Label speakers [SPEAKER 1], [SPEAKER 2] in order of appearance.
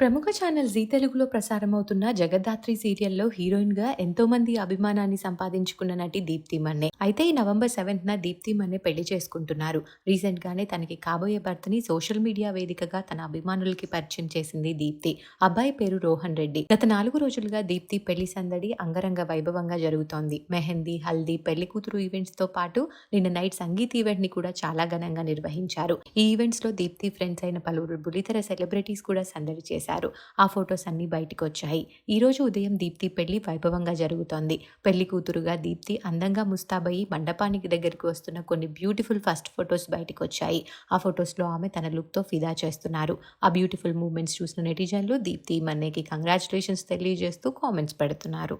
[SPEAKER 1] ప్రముఖ channel G తెలుగులో ప్రసారమవుతున్న జగద్ధాత్రి సీరియల్లో హీరోయిన్గా ఎంతో మంది అభిమానాన్ని సంపాదించుకున్న నటి దీప్తి మన్నే. అయితే ఈ నవంబర్ సెవెంత్ న దీప్తి మన్నే పెళ్ళి చేసుకుంటున్నారు. రీసెంట్ గానే తనకి కాబోయే భర్తని సోషల్ మీడియా వేదికగా తన అభిమానులకి పరిచయం చేసింది దీప్తి. అబ్బాయి పేరు రోహన్ రెడ్డి. గత నాలుగు రోజులుగా దీప్తి పెళ్ళి సందడి అంగరంగ వైభవంగా జరుగుతోంది. మెహందీ హల్దీ పెళ్ళి కూతురు ఈవెంట్స్తో పాటు నిన్న నైట్ సంగీత్ ఈవెంట్ని కూడా చాలా ఘనంగా నిర్వహించారు. ఈ ఈవెంట్స్లో దీప్తి ఫ్రెండ్స్ అయిన పలువురు బులితెర సెలబ్రిటీస్ కూడా సందడి చేశారు. ఆ ఫొటోస్ అన్ని బయటకు వచ్చాయి ఈ రోజు ఉదయం దీప్తి పెళ్ళి వైభవంగా జరుగుతోంది. పెళ్ళి కూతురుగా దీప్తి అందంగా ముస్తాబయ్యి మండపానికి దగ్గరికి వస్తున్న కొన్ని బ్యూటిఫుల్ ఫస్ట్ ఫొటోస్ బయటకు వచ్చాయి ఆ ఫొటోస్లో ఆమె తన లుక్తో ఫిదా చేస్తున్నారు. ఆ బ్యూటిఫుల్ మూమెంట్స్ చూసిన నెటిజన్లు దీప్తి మన్నేకి కంగ్రాచులేషన్స్ తెలియజేస్తూ కామెంట్స్ పెడుతున్నారు.